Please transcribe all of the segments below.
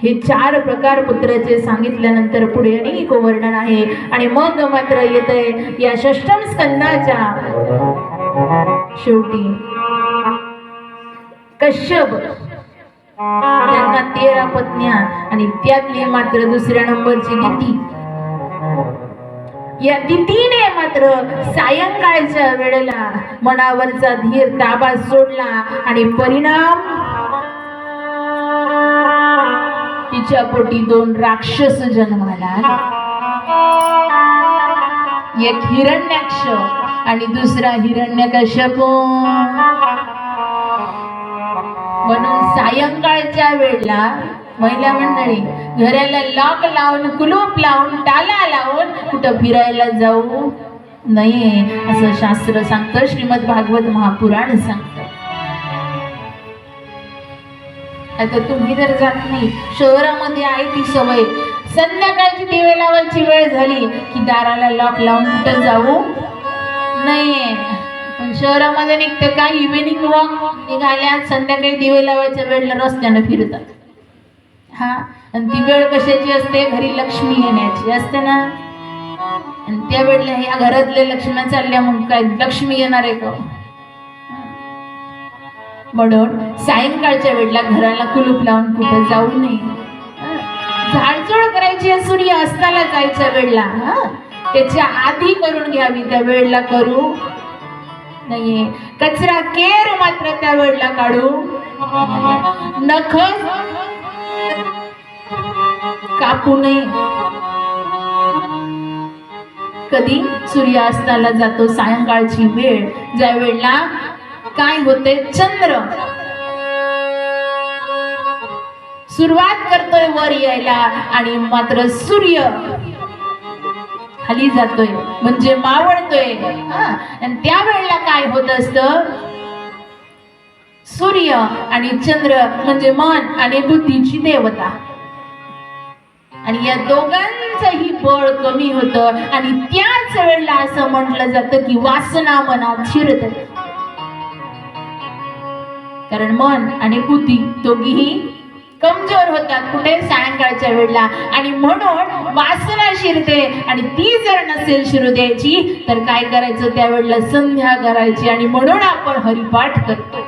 हे चार प्रकार पुत्राचे सांगितल्यानंतर पुढे अनेक वर्णन आहे. आणि मग मात्र येतंय या षष्टम स्कंदाच्या शेवटी. कश्यप. त्यांना तेरा पत्न्या आणि त्यातली मात्र दुसऱ्या नंबरची दिती या दितीने मात्र सायंकाळच्या वेळेला मनावरचा धीर ताबा सोडला आणि परिणाम तिच्या पोटी दोन राक्षस जन्माला आले. एक हिरण्याक्ष आणि दुसरा हिरण्यकश्यप. म्हणून सायंकाळच्या वेळेला महिला मंडळी घराला लॉक लावून कुलूप लावून टाला लावून कुठं फिरायला जाऊ? नये असं शास्त्र सांगतं श्रीमद भागवत महापुराण सांगतं. आता तुम्ही जर जात नाही शहरामध्ये आहे ती सवय. संध्याकाळची दिवे लावायची वेळ झाली की दाराला लॉक लावून कुठं जाऊ? नाही पण शहरामध्ये निघते काय इव्हिनिंग वॉक निघाल्या संध्याकाळी दिवे लावायच्या वेळेला रस्त्यानं फिरतात. हा? आणि ती वेळ कशाची असते? घरी लक्ष्मी येण्याची असते ना? आणि त्या वेळेला ह्या घरातल्या लक्ष्म्या चालल्या मग काय? लक्ष्मी येणार आहे का? म्हणून सायंकाळच्या वेळेला घराला कुलूप लावून कुठं जाऊ नये. झाडझूड करायची आहे सूर्य अस्ताला जायच्या वेळेला. हा? त्याच्या आधी करून घ्यावी त्या वेळेला करू नाहीये कचरा केर मात्र त्या वेळेला काढू नख कापू नये. कधी सूर्यास्ताला जातो? सायंकाळची वेळ. ज्या वेळेला काय होते? चंद्र. सुरुवात करतोय वर यायला आणि मात्र सूर्य खाली जातोय म्हणजे मावळतोय. आणि त्या वेळेला काय होत असत? सूर्य आणि चंद्र म्हणजे मन आणि बुद्धीची देवता. आणि या दोघांचंही बळ कमी होतं आणि त्याच वेळेला असं म्हटलं जातं की वासना मनात शिरत कारण मन आणि बुद्धी दोघीही कमजोर होतात. कुठे? सायंकाळच्या वेळेला. आणि म्हणून वासना शिरते. आणि ती जर नसेल शिरू द्यायची तर काय करायचं? त्यावेळेला संध्या करायची. आणि म्हणून आपण हरिपाठ करतो.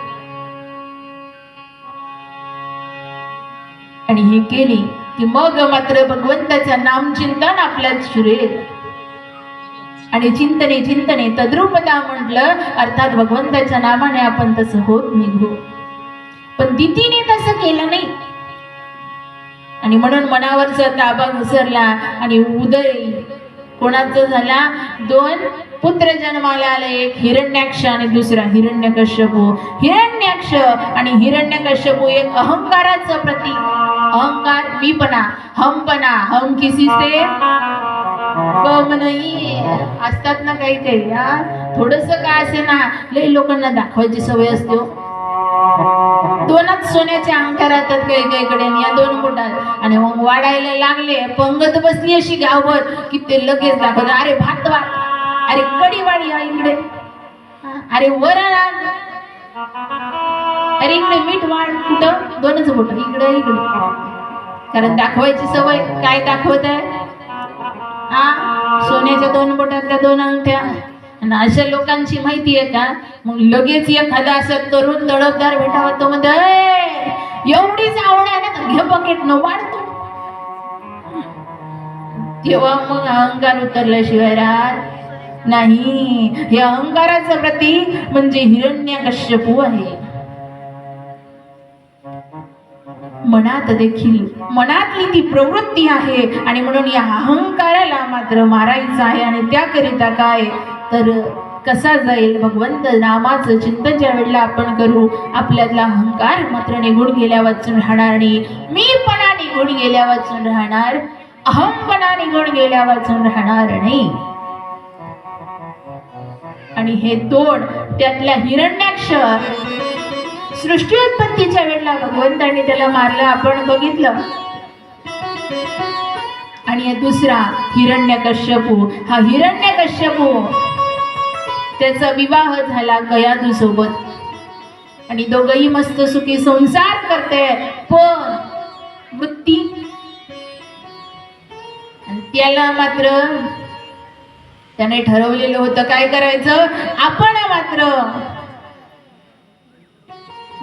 आणि हे केली की मग मात्र भगवंताचं नामचिंतन आपल्यात शिरेल आणि चिंतने चिंतने तद्रुपता म्हटलं अर्थात भगवंताच्या नामाने आपण तसं होत निघू. पण दितीने तसं केलं नाही. आणि म्हणून मनावरचा ताबा घसरला आणि उदय कोणाचा झाला दोन पुत्र जन्माला आले एक हिरण्याक्ष आणि दुसरा हिरण्यकश्यपू. हिरण्याक्ष आणि हिरण्यकश्यपू एक अहंकाराचं प्रतीक. अहंकार मीपणा हमपणा हम किसी से कम नाही असतात ना काही काही यार थोडस काय असे ना लय लोकांना दाखवायची सवय असते हो. दोनच सोन्याचे अंगठ्या राहतात काही काही कडे या दोन बोटात आणि मग वाढायला लागले पंगत बसली अशी गावभर की ते लगेच दाखवत अरे भात वाढ अरे कडी वाढ या इकडे. अरे वरण अरे इकडे मीठ वाढ कुठं? दोनच बोट इकडे इकडे. कारण दाखवायची सवय काय दाखवत आहे हा? सोन्याच्या दोन बोटातल्या दोन अंगठ्या. आणि अशा लोकांची माहिती आहे का? मग लगेच एखादा असं तरुण तडफदार भेटावा तो म्हणतो एवढीच आवड आहे ना घे बकेट न वाढतो तेव्हा मग अहंकार उतरल्याशिवाय राहत नाही. हे अहंकाराचं प्रतीक म्हणजे हिरण्यकश्यपू आहे. मनात देखील मनातली ती प्रवृत्ती आहे आणि म्हणून या अहंकाराला मात्र मारायचं आहे आणि त्याकरिता काय? तर कसा जाईल भगवंत नामाचं चिंतन ज्या वेळेला आपण करू आपल्यातला अहंकार मात्र निघून गेल्या वाचून राहणार नाही मीपणा निघून गेल्या वाचून राहणार अहमपणा निघून गेल्या वाचून राहणार नाही. आणि हे तोड त्यातल्या हिरण्याक्ष सृष्टी उत्पत्तीच्या वेळेला भगवंताने त्याला मारलं आपण बघितलं. आणि दुसरा हिरण्यकश्यपू हा हिरण्यकश्यपू. त्याचा विवाह झाला कयादू सोबत. आणि दोघही मस्त सुखी संसार करते पण वृत्ती त्याला मात्र त्याने ठरवलेलं होतं काय करायचं? आपण मात्र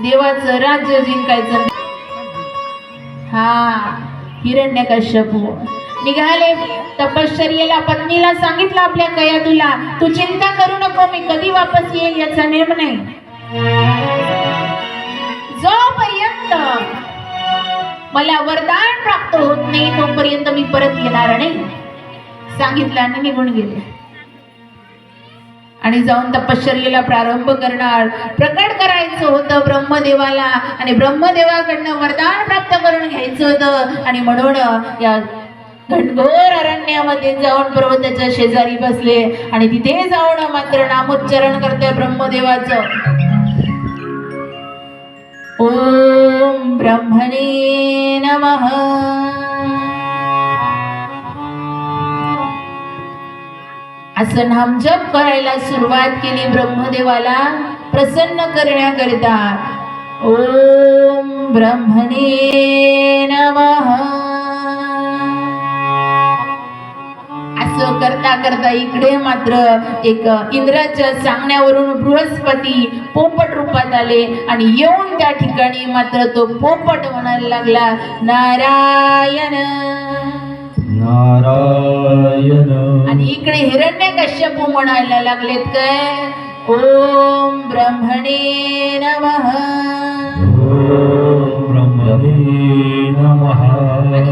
देवाचं राज्य जिंकायचं. हा हिरण्यकश्यपू. निघाले. तपश्चर्येला पत्नीला सांगितलं आपल्या कयातुला तू चिंता करू नको मी कधी वापस येईल याचा निर्णय. जोपर्यंत मला वरदान प्राप्त होत नाही तोपर्यंत मी परत येणार नाही. सांगितलं आणि निघून गेले. आणि जाऊन तपश्चर्येला प्रारंभ करणार. प्रकट करायचं होतं ब्रह्मदेवाला आणि ब्रह्मदेवाकडनं वरदान प्राप्त करून घ्यायचं होतं. आणि म्हणून या घनघोर अरण्यामध्ये जाऊन पर्वताच्या शेजारी बसले. आणि तिथे जाऊन मात्र नामोच्चारण करते ब्रह्मदेवाचं. ओम ब्रह्मणे नमः. असं नामजप करायला सुरुवात केली ब्रह्मदेवाला प्रसन्न करण्याकरिता. ओम ब्रह्मणे नमः। असं करता करता इकडे मात्र एक इंद्राच्या सांगण्यावरून बृहस्पती पोपट रूपात आले आणि येऊन त्या ठिकाणी मात्र तो पोपट म्हणायला लागला नारायण. नारायण. आणि इकडे हिरण्य कश्यपू म्हणायला लागलेत काय ओम ब्रह्मणे नमः.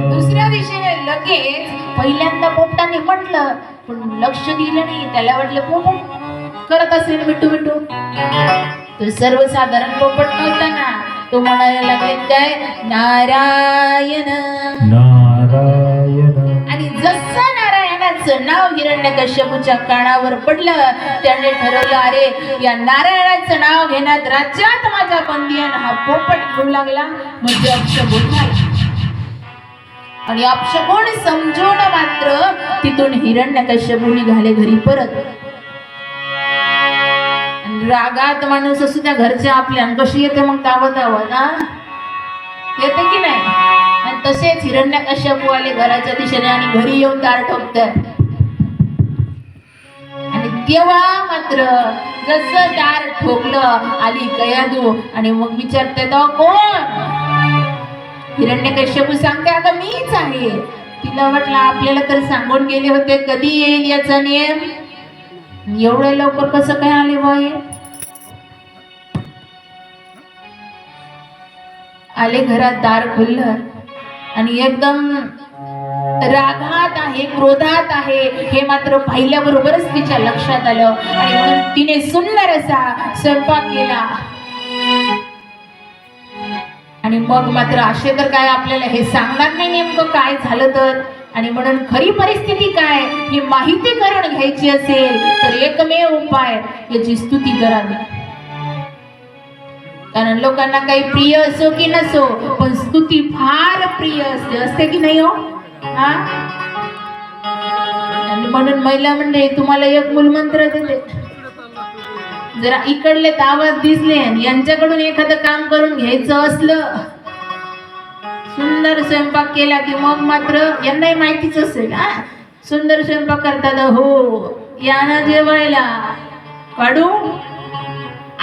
दुसऱ्या दिशेने लगेच पहिल्यांदा पोपटाने म्हटलं पण लक्ष दिलं नाही. त्याला वाटलं पोपट करत असेल मिठू मिठू. तो सर्वसाधारण पोपट नव्हता ना तो म्हणायला लागले काय नारायण? नारायण नारायणाचं नाव हिरण्यकश्यपूच्या कानावर पडलं. त्याने ठरवलं अरे या नारायणाचं नाव घेण्यात राज्यात माझा बंदियान हा पोपट घेऊ लागला. म्हणजे अपशगुन झाला आणि अपशगुन समजून मात्र तिथून हिरण्यकश्यपू निघाले घरी परत. रागात माणूस असू त्या घरच्या आपल्या कशी येते मग तावत तावत ना येते की नाही? आणि तसेच हिरण्यकश्यपू आले घराच्या दिशेने आणि घरी येऊन दार ठोकतात केव्हा मात्र जसं दार ठोकलं आली कयादू आणि मग विचारते तो कोण? हिरण्यकश्यपू सांगते अगं मीच आहे. तिला वाटलं आपल्याला तर सांगून गेले होते कधी येईल याचा नियम एवढ्या लवकर कसं काय आले बाई आले घरात दार खुललं आणि एकदम रागात आहे क्रोधात आहे हे मात्र पाहिल्याबरोबरच तिच्या लक्षात आलं. आणि म्हणून तिने सुंदर असा स्वयंपाक केला. आणि मग मात्र असे तर काय आपल्याला हे सांगणार नाही नेमकं काय झालं तर? आणि म्हणून खरी परिस्थिती काय? हे माहिती करून घ्यायची असेल तर एकमेव उपाय याची स्तुती करावी कारण लोकांना काही प्रिय असो की नसो पण स्तुती फार प्रिय असते. असते की नाही हो? हा? आणि म्हणून महिला मंडळी तुम्हाला एक मूलमंत्र दिले. जरा इकडले आवाज दिसले आणि यांच्याकडून एखादं काम करून घ्यायचं असलं. सुंदर स्वयंपाक केला की मग मात्र यांनाही माहितीच असेल हा? सुंदर स्वयंपाक करतात हो याना जेवायला. काढू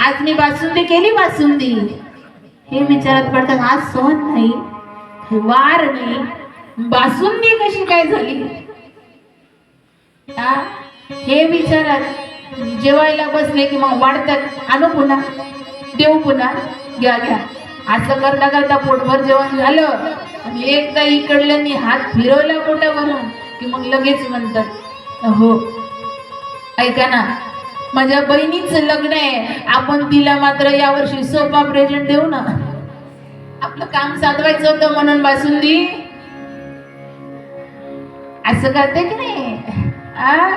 आज मी बासुंदी केली बासुंदी. हे विचारात पडतात आज सहन नाही वार नाही. बासुंदी कशी काय झाली? हे? विचारात जेवायला बसले की मग वाढतात आणू पुन्हा. देऊ पुन्हा. घ्या घ्या. असं करता करता पोटभर जेवण झालं. आणि एकदा इकडल्यांनी हात फिरवला पोटावरून की मग लगेच म्हणतात हो ऐका ना माझ्या बहिणीचं लग्न आहे. आपण तिला मात्र यावर्षी सोपा प्रेझेंट देऊ ना. आपलं काम साधवायचं होतं म्हणून बासुंदी. असं करते की नाही? आ?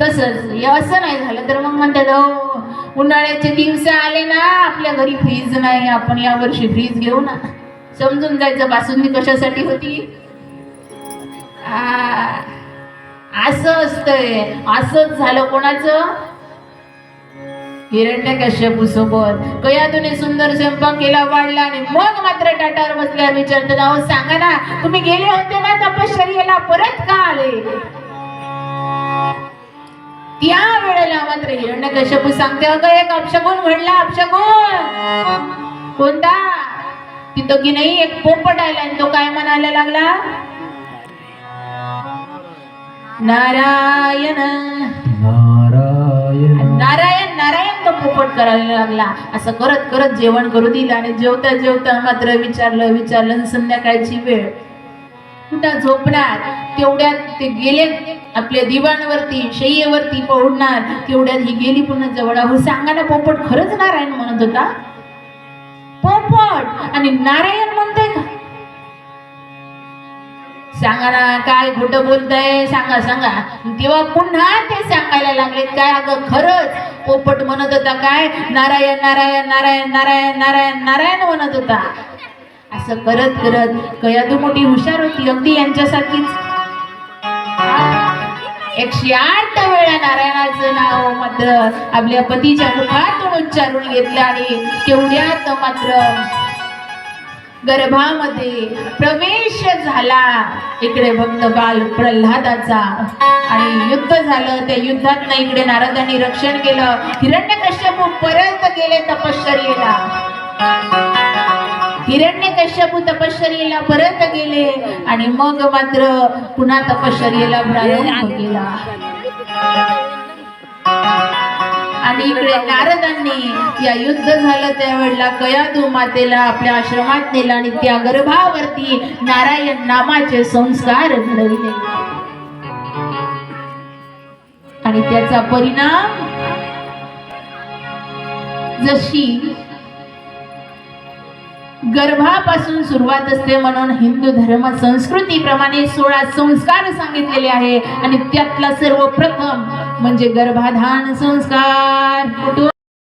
तसंच. हे असं नाही झालं तर मग म्हणतात "अहो, उन्हाळ्याचे दिवस आले ना आपल्या घरी फ्रीज नाही आपण यावर्षी फ्रीज घेऊ ना. समजून जायचं बासुंदी कशासाठी होती? असं असतंय. असंच झालं कोणाचं? हिरण्य कश्यपू सोबत. कयातून सुंदर स्वयंपाक केला वाढला आणि मग मात्र टाटावर बसल्यावर विचारतात अहो सांगा ना तुम्ही गेले होते ना तपश्चर्याला परत का आले? त्या वेळेला मात्र हिरण्य कश्यपू सांगते अगं एक अपशगुन घडला अपशगुन. कोणता? तिथं की नाही एक पोपट आला आणि तो काय म्हणायला लागला? नारायण. नारायण. नारायण तो पोपट करायला लागला. असं करत करत जेवण करू दिलं आणि जेवता जेवता मात्र विचारलं विचारलं संध्याकाळची वेळ. कुठं झोपणार? तेवढ्यात ते गेले आपल्या दिवाणवरती शय्येवरती पोहणार तेवढ्यात ही गेली पुन्हा जवळ. अहो सांगा ना पोपट खरंच नारायण म्हणत होता. पोपट! आणि नारायण म्हणतोय का? सांगा ना काय खोटं बोलताय? सांगा सांगा. तेव्हा पुन्हा ते सांगायला लागले काय? अगं खरंच. पोपट म्हणत होता काय? नारायण नारायण नारायण नारायण नारायण नारायण म्हणत होता. असं करत करत कयादू मोठी हुशार होती. अगदी यांच्यासारखीच. एकशे आठ वेळा नारायणाचं नाव मात्र आपल्या पतीच्या मुखातून उच्चारून घेतलं आणि तेवढ्यात मात्र गर्भामध्ये प्रवेश झाला. इकडे भक्त बाल प्रल्हादाचा. आणि युद्ध झालं. त्या युद्धात ना इकडे नारदांनी रक्षण केलं. हिरण्यकश्यपू परत गेले तपश्चर्येला. हिरण्यकश्यपू तपश्चर्येला परत गेले. आणि मग मात्र पुन्हा तपश्चर्येला प्रारंभ आणि इकडे नारदांनी या युद्ध झालं त्यावेळेला कयादू मातेला आपल्या आश्रमात नेलं आणि त्या गर्भावरती नारायण नामाचे संस्कार घडविले. आणि त्याचा परिणाम जशी गर्भापासून सुरुवात असते म्हणून हिंदू धर्म संस्कृतीप्रमाणे सोळा संस्कार सांगितलेले आहे. आणि त्यातला सर्वप्रथम म्हणजे गर्भाधान संस्कार.